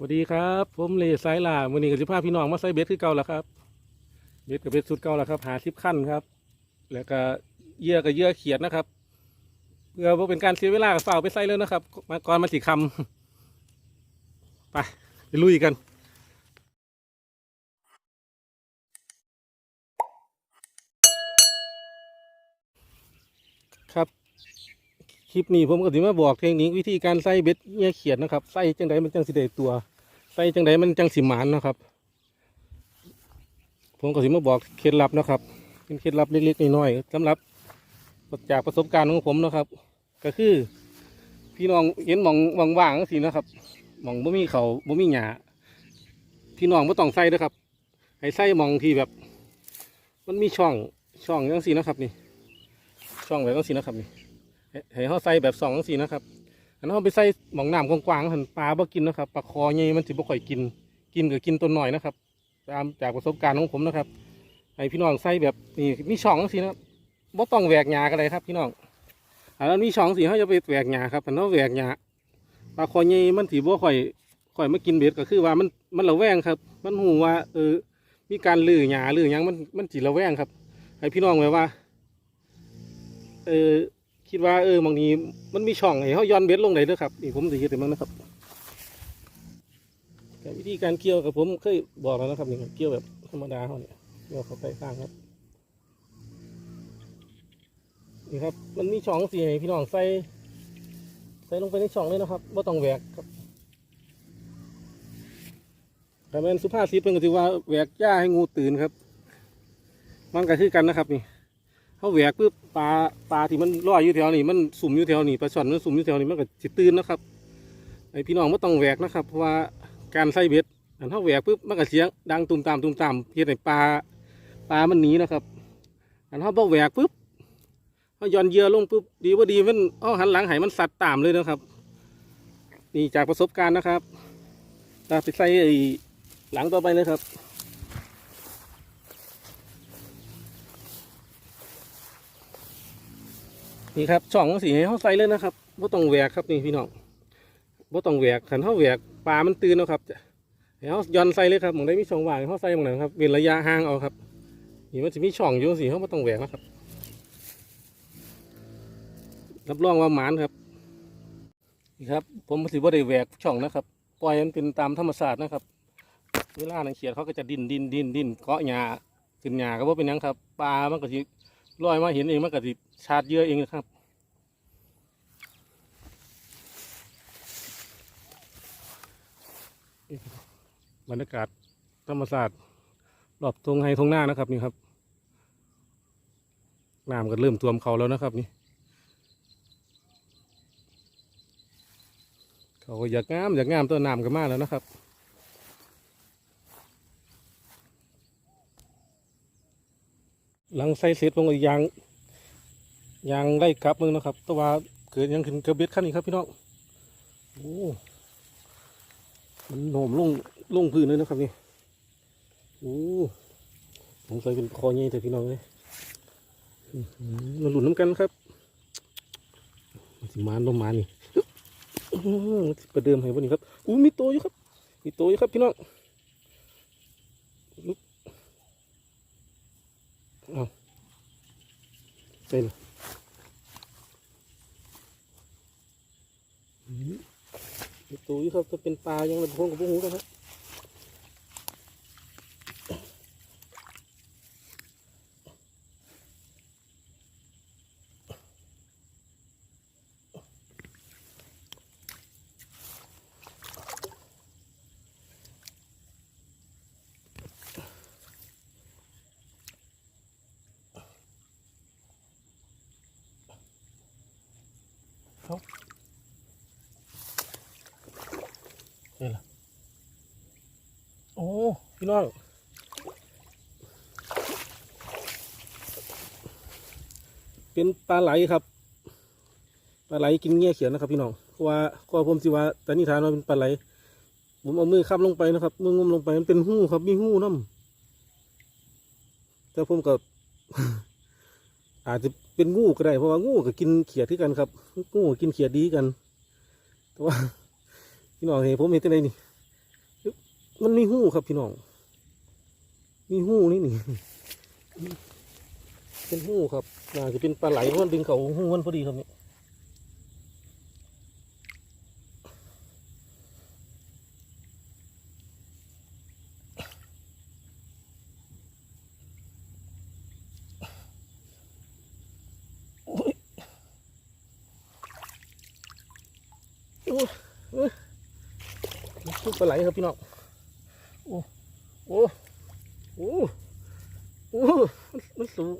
วัสดีครับ ผมเลสายล่าวันนี้กับสิพาพี่น้องมาใส่เบ็ดคือเก่าแล้วครับ เบ็ดกับเบ็ดสุดเก่าแล้วครับ หาทิปขั้นครับ แล้วก็เยื่อกับเยื่อเขียดนะครับ เพื่อบ่เป็นการเสียเวลากับฝ่าวไปใส่เลยนะครับ มาก่อนมาสิคำไปไปลุยกัน คลิปนี้ผมก็สิมาบอกเทคนิควิธีการใส่เบ็ดเหยื่อเขียดนะครับใส่จังไดมันจังสิได้ตัวใส่จังไดมันจังสิหมานนะครับ ผมก็สิมาบอกเคล็ดลับนะครับ เป็นเคล็ดลับเล็กๆน้อยๆสำหรับจากประสบการณ์ของผมนะครับ ก็คือ พี่น้องเห็นมองว่างๆสินะครับมองบ่มีเขาบ่มีหญ้าพี่น้องบ่ต้องใส่นะครับ ให้ใส่มองที่แบบ มันมีช่องช่องจังสีนะครับนี่ ช่องแบบจังสีนะครับนี่ ให้ให้เขาใส่แบบสองสีนะครับอันนั้นเขาไปใส่หมองน้ำกว้างๆหันปลาบ่กินนะครับปลาคอใหญ่มันสิบ่ค่อยกิน กินก็กินตัวหน่อยนะครับ ตามจากประสบการณ์ของผมนะครับให้พี่น้องใส่แบบนี่มีช่องสีนะบ่ต้องแหวกหญ้ากันเลยครับ พี่น้องอันนั้นมีช่องสีเขาจะไปแหวกหญ้าครับอันนั้นแหวกหญ้าปลาคอใหญ่มันสิบ่ค่อยค่อยมากินเบ็ดก็คือว่ามันมันระแวงครับ มันหูว่าเออมีการลื้อหญ้าลือยังมันมันสิระแวงครับ ให้พี่น้องไว้ว่า เออ คิดว่าเออบางทีมันมีช่องให้เขาย้อนเบ็ดลงไหนด้อครับนี่ผมจะคิดถึงมันนะครับวิธีการเกี่ยวกับผมเคยบอกแล้วนะครับนี่เกี่ยวแบบธรรมดาเขาเนี่ยเกี่ยวเขาไปข้างครับนี่ครับ มันมีช่องสีให้พี่น้องใส่ใส่ลงไปในช่องเลยนะครับว่าต้องแหวกครับแต่แม่นสุภาพสีเป็นก็ถือว่าแหวกหญ้าให้งูตื่นครับ มันก็คือกันนะครับนี่ เขาแหวกปุ๊บปลาปลาที่มันลอยอยู่แถวนี้มันสุ่มอยู่แถวนี้ปลาช่อนมันสุ่มอยู่แถวนี้มันก็สิตื่นนะครับไอพี่น้องไม่ต้องแหวกนะครับเพราะว่าการใส่เบ็ดอันเขาแหวกปุ๊บมันก็เสียงดังตุ่มตามตุ่มตามเพียงแต่ปลาปลามันหนีนะครับอันเขาบ่แหวกปุ๊บเขาย้อนเยื่อลงปุ๊บดีว่าดีมันเอาหันหลังให้มันสัตว์ตามเลยนะครับ นี่จากประสบการณ์นะครับตาไปใส่ไอหลังต่อไปเลยครับ นี่ครับช่องสีให้เขาใส่เลยนะครับบ่ต้องแหวกครับนี่พี่น้องบ่ต้องแหวกขันเขาแหวกปลามันตื่นแล้วครับให้เขาย้อนใส่เลยครับมองได้มีช่องว่างเขาใส่มองไหนครับเว้นระยะห่างเอาครับนี่มันจะมีช่องอยู่สีเขาบ่ต้องแหวกนะครับรับรองว่าหมานครับนี่ครับ ผมสิบ่ได้แหวกช่องนะครับปล่อยมันเป็นตามธรรมชาตินะครับ เวลาหนังเขียดเขาก็จะดินดินดินดินเกาะหญ้าขึ้นหญ้าก็บ่เป็นยังครับปลามันก็สิ ลอยมาเห็นเองมันก็สิชาดเยื่อเองนะครับ บรรยากาศธรรมศาสตร์รอบทงไฮทงหน้านะครับนี่ครับน้ำก็เริ่มท่วมเขาแล้วนะครับนี่ เขาก็อยากงามอยากงามตัวน้ำก็มาแล้วนะครับ หลังใส่เสร็จลงอีกอยางยางไล่กลับมึงนะครับตัวาเกิดยังขึ้นกระเบ็ดขั้นนี้ครับพี่น้องโอ้มันโหนมลงลงพื้นเลยนะครับนี่โอ้ผมใส่เป็นคอใหญ่แต่พี่น้องเลยอื้อหือมาหลุนน้ำกันครับมันสิมานลงมานี่อื้อหือมันสิประเดิมให้วันนี้ครับอู้มีโตอยู่ครับ มีโตอยู่ครับพี่น้องลุก เอาใส่เลยอื้อมีตัวนี้ครับจะเป็นปลายังระพงกับพวกหูกันครับ เป็นปลาไหลครับ ปลาไหลกินเงี้ยเขียนนะครับ พี่น้องเพราะว่าก็ผมสิว่าแต่นิทานว่าเป็นปลาไหล ผมเอามือค้ำลงไปนะครับมืองมลงไปมันเป็นหู้ครับมีหู้น้ำแต่ผมกับอาจจะเป็นงูก็ได้เพราะว่างูก็กินเขียดที่กันครับงูกินเขียดดีกัน แต่ว่าพี่น้องเห็นผมเห็นที่ไหนนี่มันมีหู้ครับพี่น้องมีหู้นี่นี่ เป็นหูครับน่าจะเป็นปลาไหลเพราะมันดึงเขาหูมันพอดีครับเนี่ยโอ้ยโอ้ยปลาไหลครับพี่น้อง โอ้ โอ้ โอ้ โอ้ มันสูง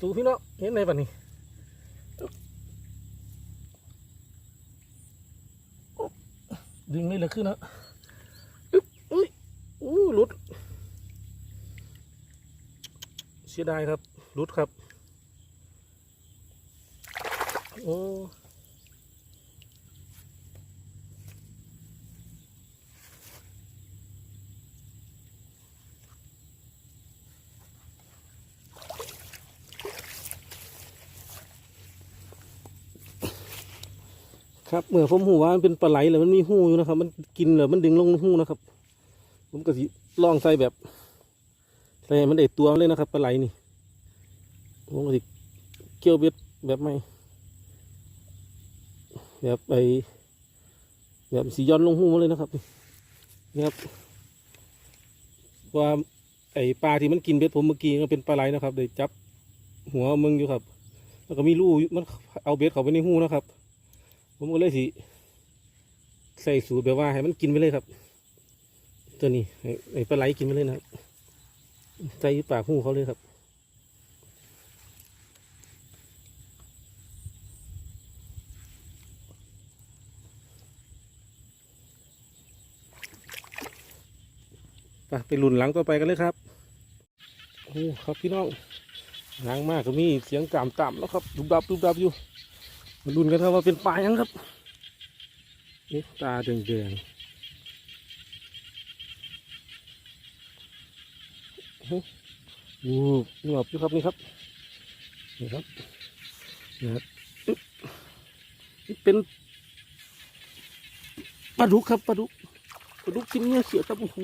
สูพี่น้องเห็นไหมปะนี่ดึงเลยเหลือขึ้นนะอึ๊บอุ้ยอู้หลุด เสียดายครับหลุดครับ โอ้ ครับเมื่อผมหูว่ามันเป็นปลาไหลแล้วมันมีหูอยู่นะครับ มันกินแล้วมันดึงลงหูนะครับ ผมก็สิลองใส่แบบใส่มันได้ตัวเลยนะครับปลาไหลนี่ผมก็สิเกี่ยวเบ็ดแบบไม่แบบไอแบบสีย้อนลงหูมาเลยนะครับนี่ครับว่าไอปลาที่มันกินเบ็ดผมเมื่อกี้มันเป็นปลาไหลนะครับเดี๋ยวจับหัวมึงอยู่ครับ แล้วก็มีรูอยู่มันเอาเบ็ดเข้าไปในหูนะครับ ผมก็เลยสิใส่สูตรแบบว่าให้มันกินไปเลยครับ ตัวนี้ให้ปลาไหลกินไปเลยนะครับใส่ยปากหูเขาเลยครับไปไปหลุนหลังต่อไปกันเลยครับโอ้ครับพี่น้องหลังมากก็มีเสียงกามต่ำแล้วครับดุบดับดุบดับอยู่ มาลุ้นกันครับว่าเป็นปลายังครับนี่ตาแดงๆโอ้โหหนวบอยู่ครับนี่ครับนี่ครับนี่ครับเป็นปลาดุกครับปลาดุกปลาดุกกินเนี่ยเสียครับโอ้โห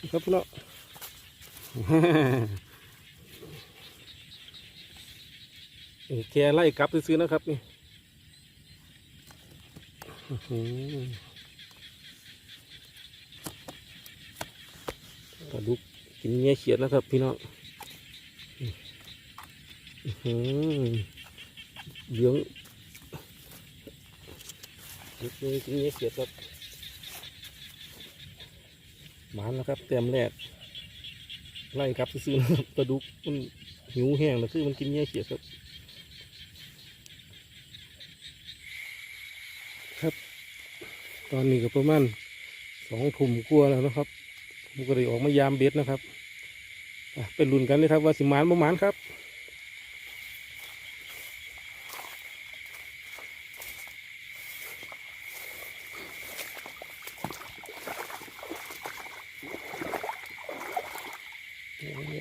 นี่ครับพี่น้อง นี่ แกไล่กลับซื้อๆนะครับ นี่ปลาดุกกินเงี้ยเขียดนะครับ พี่น้องหือเหลืองด็กเลยกินเงี้ยเขียดครับหมานแล้วครับเต็มแรกไล่กลับซื้อๆนะครับปลาดุกมันหิวแห้งแล้วคือมันกินเงี้ยเขียดครับ ตอนนี้ก็ประมาณสองทุ่มกลัวแล้วนะครับผมก็เลยออกมายามเบ็ดนะครับเป็นรุ่นกันเลยครับว่าสิมานประมานครับ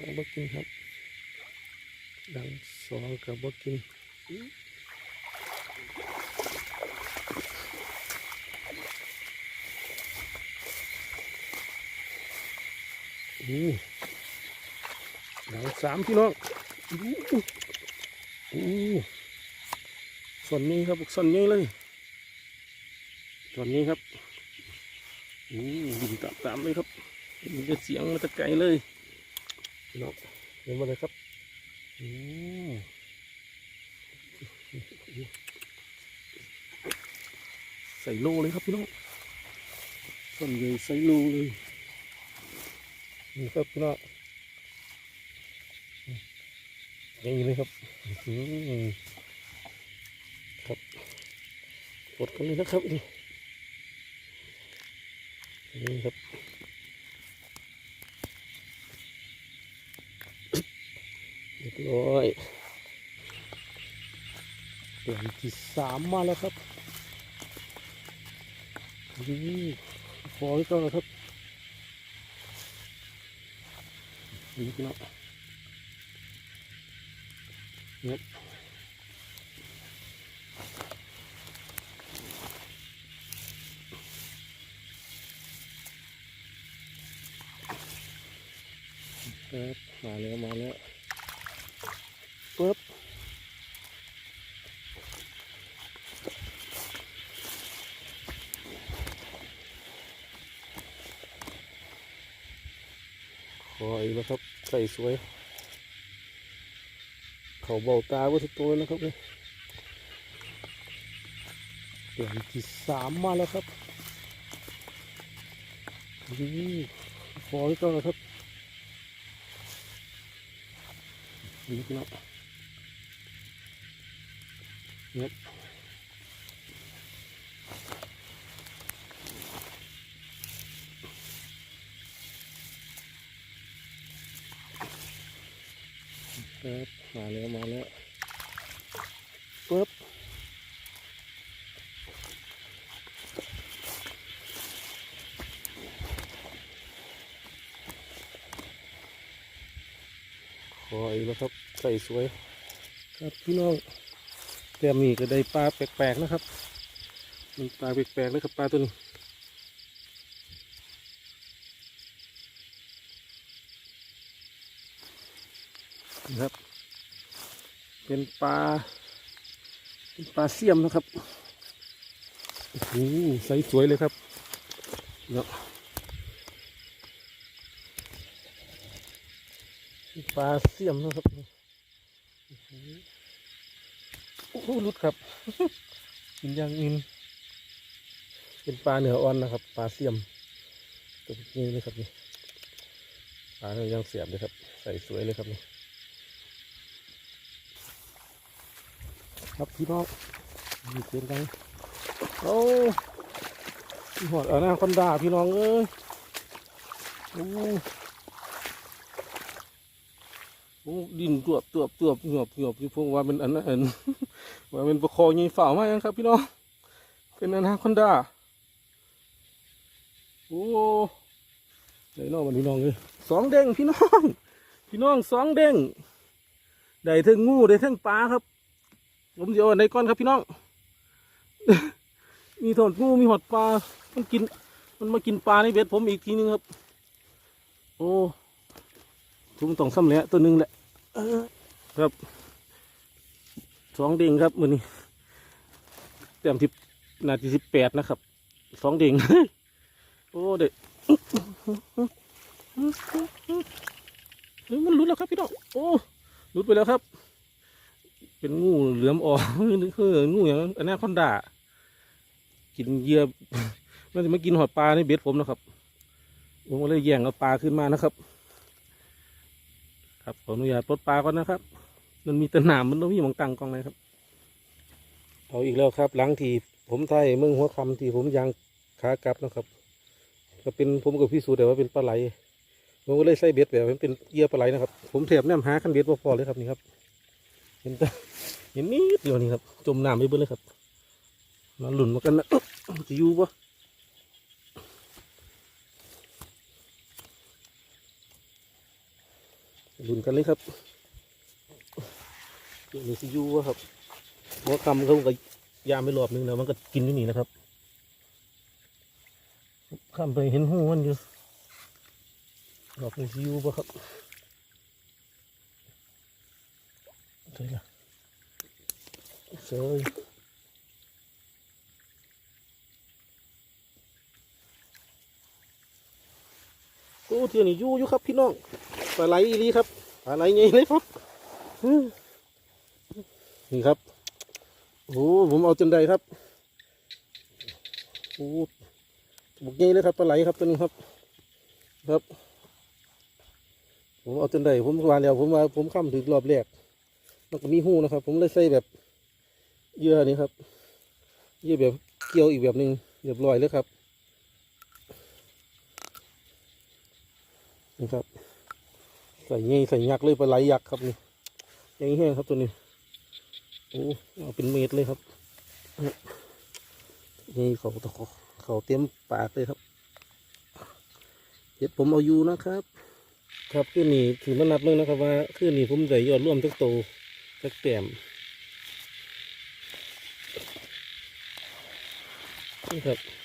เอาบักกินครับ ดังสองกับบักกิน อู้หลังสามพี่น้องอู้อู้ส่วนนี้ครับส่วนนี้เลยส่วนนี้ครับอู้ยิงตามตามเลยครับมันจะเสียงมาตะไกลเลยพี่น้องเห็นมาเลยครับอู้ใส่โลเลยครับพี่น้องส่วนใหญ่ใส่โลเลย นี่ครับพี่น้องอย่างนี้เลยครับอื้อหือครับกดกันเลยนะครับนี่นี่ครับเรียบร้อยเดือนที่สามมาแล้วครับนี่ฟอยก็แล้วครับ นี่พี่น้องเน็ยมาแล้วมาแล้ว ใส่สวย เขาเบาตาวัสตัวนะครับเนี่ยเดือนที่สามมาแล้วครับนี่คอยก็ครับนี่พี่น้องเนี่ยครับมาแล้วมาแล้วปึ๊บคอยแล้วครับ ใส่สวย ครับพี่น้องแต้มนี้ก็ได้ปลาแปลกๆนะครับ มันปลาแปลกๆเลยครับปลาตัวนี้นะครับเป็นปลาเป็นปลาเสียมนะครับโอ้โหใสสวยเลยครับเนาะเป็นปลาเสียมนะครับ โอ้หรุดครับกินอย่างอินเป็นปลาเหนืออ่อนนะครับปลาเสียมตัวนี้เลยครับนี่ปลาเนี่ยยังเสียบเลยครับ ใส่สวยเลยครับนี่ครับพี่น้องมีเสียงดังโอ้หอดเอาหน้าคอนดาพี่น้องเอ้ยโอ้โอ้ดินตัวบตัวบตัวบเหงือบเหงือบที่พวกว่าเป็นอันนั้นอัน ว่าเป็นประคอยิงฝ่ามายังครับ พี่น้อง เป็นอนาคอนดา โอ้ไหนน้องมันพี่น้องเลยสองเด้งพี่น้อง พี่น้องสองเด้งได้ทั้งงูได้ทั้งปลาครับ ผมเดี๋ยวในก้อนครับพี่น้อง มีถอดงูมีหอดปลา มันกิน มันมากินปลาในเบ็ดผมอีกทีนึงครับ โอ้ทุ่มต้องซ้ำแล้วตัวหนึ่งแหละครับ องเด้งครับมือนี้เต็มที่นาทีสิบแปดนะครับสองเด้งโอ้เด็กเฮ้ยมันหลุดแล้วครับพี่น้องโอ้หลุดไปแล้วครับ เป็นงูเหลือมออกนี่คืองูอย่างอันนี้คอนดากินเหยื่อมันจะมากินหอดปลาในเบ็ดผมนะครับผมก็เลยแย่งเอาปลาขึ้นมานะครับ ครับขออนุญาตปลดปลาก่อนนะครับ มันมีแตะหนามมันต้องมีหมองตังกองเลยครับ เอาอีกแล้วครับ หลังที่ผมไทยเมืองหัวคำที่ผมยางขากลับนะครับ ก็เป็นผมกับพี่สูจน์แต่ว่าเป็นปลาไหลผมก็เลยใส่เบ็ดแบบเป็นเยื่อปลาไหลนะครับ ผมแถบแนมหาคันเบ็ดพอๆเลยครับนี่ครับ เห็นแต่เห็นนิดเดียวนี่ครับจมน้ำไปเบิดเลยครับมาหลุนมากันนะจะอยู่ปะหลุนกันเลยครับ เดี๋ยวนี้สิอยู่ปะครับหัวคำเขาก็ยามไปรอบนึงแล้วมันก็กินอยู่นี่นะครับคำไปเห็นหูมันอยู่รอบนี้สิยู่ปะครับใช่ละเซยโอ้เที่ยนี้อยู่อยู่ครับพี่น้องปลาไหลอีครับปลาไหลไงเลยครับ นี่ครับโอ้ผมเอาจนได้ครับโอ้บุกไงเลยครับปลาไหลครับตัวนี้ครับครับ ผมเอาจนได้ผมวานแล้วผมว่าผมข้ามถึงรอบแรกมันก็มีหูนะครับ ผมเลยใส่แบบเยื่อนี่ครับเยื่อแบบเกี่ยวอีกแบบหนึ่งเรียบร้อยเลยครับนี่ครับใส่เงี้ยใส่ยักษ์เลยปลาไหลยักษ์ครับนี่ยังแห้งครับตัวนี้ โอ้เอาเป็นเมตรเลยครับนี่เขาตะขอเขาเต็มปากเลยครับเห็ดผมเอาอยู่นะครับ ครับคืนนี้ถือมานับเลยนะครับว่าคือนี้ผมได้ยอดร่วมทุกโตวจักแต้มนี่ครับ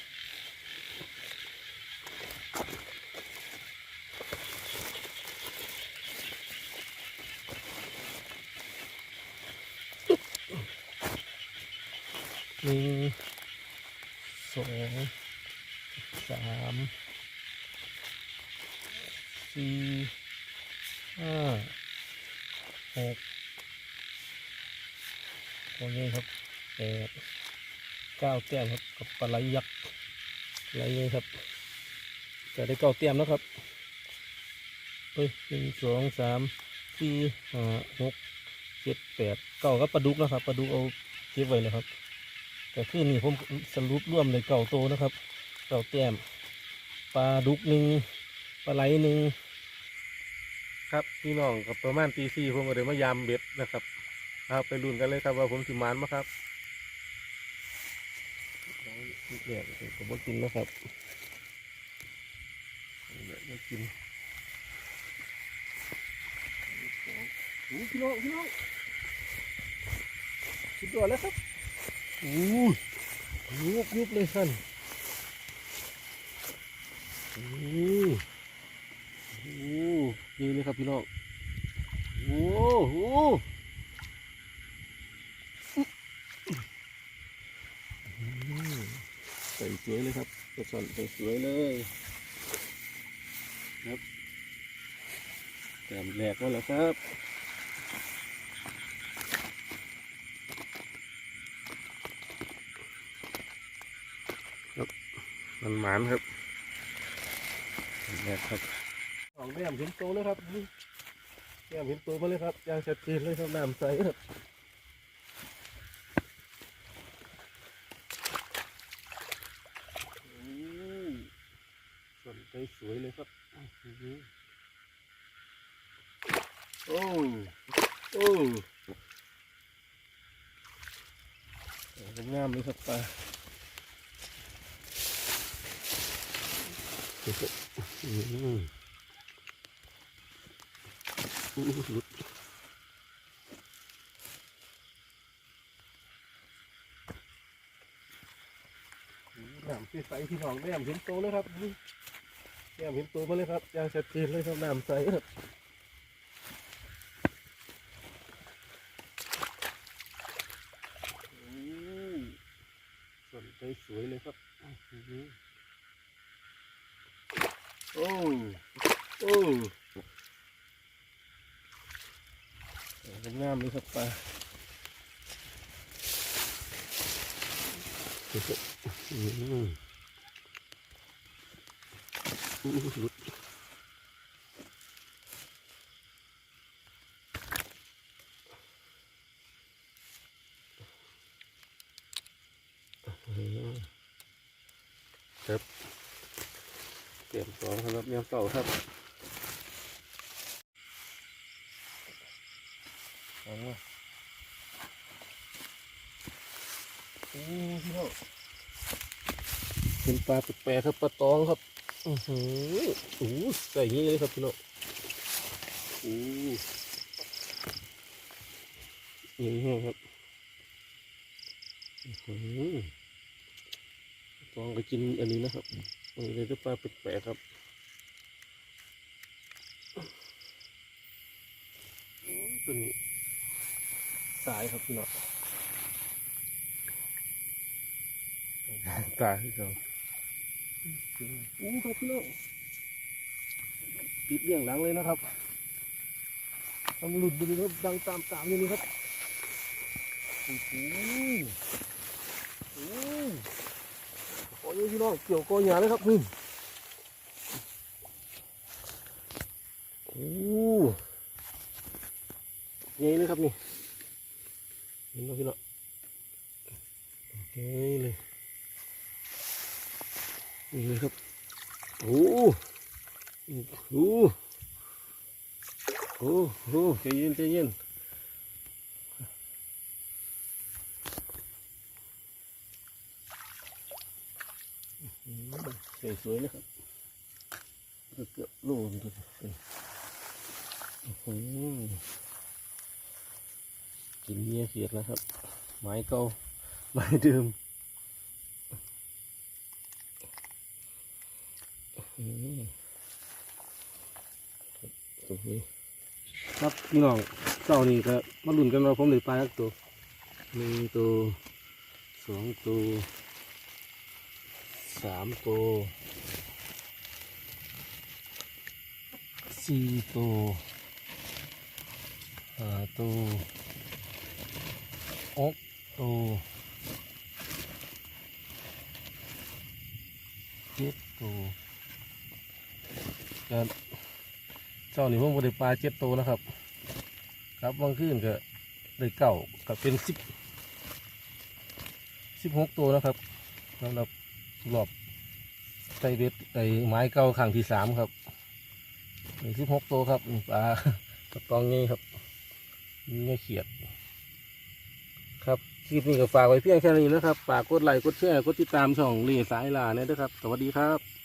หนึ่งสองสามสี่ห้าหกโอเคครับแปดเก้าแต้มครับกับปลาไหลยักษ์ปลาไหลใหญ่ครับจะได้เก้าแต้มแล้วครับเฮ้ยหนึ่งสองสามสี่ห้าหกเจ็ดแปดเก้ากับปลาดุกนะครับปลาดุกเอาเก็บไว้เลยครับ แต่คือนี่ผมสรุปร่วมเลยเก่าโตนะครับ เก่าแต้มปลาดุกหนึ่งปลาไหลหนึ่งครับพี่น้องกับประมาณตีสี่ผมก็เดินมายามเบ็ดนะครับเอาไปลุ้นกันเลยครับว่าผมสิมานมาครับเนี่ยผมก็กินนะครับเนี่ยไม่กินโอ้พี่น้องพี่น้องสุดยอดแล้วครับ อู้ยุบยุบเลยท่านอู้อู้นี่เลยครับพี่น้องโอ้โหใส่สวยเลยครับกระสอนใส่สวยเลยครับแต้มแรกก็แล้วครับ มันหมานครับนี่ครับสองแม่มเห็นโตเลยครับนี่แม่มเห็นโตมาเลยครับยางชัดเจนเลยครับน้ำใสครับอืมส่วนใจสวยเลยครับอื้อหือโอ้โอ้งามเลยครับปลา อืมอู้ห ลุดน้ำใสๆที่น้องแม่เห็นโตเลยครับแม่เห็นโตมาเลยครับยางชัดเจนเลยครับน้ำใสครับอืมส่วนใจสวยเลยครับอื้อหือ โอ้โอ้เป็นงามเลยครับปลาอืมอืมลุดครับ เตรียม สองครับยังเก่าครับเอามาโอ้พี่น้องเป็นปลาแปลกๆครับปลาตองครับอือหือโอ้ใส่อย่างนี้เลยครับพี่น้องโอ้ยงแห้งครับอื้อหือตองก็กินอันนี้นะครับอันนี้ก็ปลาแปลกๆครับตัวนี้ ตายครับพี่น้องตายพี่น้องอู้ครับพี่น้องปิดเบี่ยงหลังเลยนะครับทำหลุดไปเลยครับดังตามตามๆอย่างนี้ครับโอ้โหโอ้โหโอ้ยพี่น้องเกี่ยวกอหยาเลยครับนี่โอ้ยงเลยครับนี่ เห็นไหมพี่เนาะโอเคเลยนี่เลยครับโอ้โหโอ้โหใจเย็นใจเย็นสวยเลยครับเกือบลนึงดูสิโอ้โห กินเนี้ยเสียดแล้วครับ ไม้เก่าไม้เดิมอืมตรงนี้ครับพี่น้องเจ้านี่ก็มาลุ้นกันว่าผมได้ปลาสักตัวหนึ่งตัวสองตัวสามตัวสี่ตัวห้าตัว หกตัวเจ็ดตัวก็เจ้านี่ผมบริปลาเจ็ดตัวนะครับ ครับบางคืนก็ได้เก่าก็เป็นสิบสิบหกตัวนะครับสำหรับรอบไตเบ็ดไตไม้เก่าครั้งที่สามครับนี่สิบหกตัวครับปลากระตองนี้ครับนี่เขียด คลิปนี้ก็ฝากไว้เพียงแค่นี้นะครับ ฝากกดไลค์ กดแชร์ กดติดตามช่องลีสายลาเนี่ยด้วยครับ สวัสดีครับ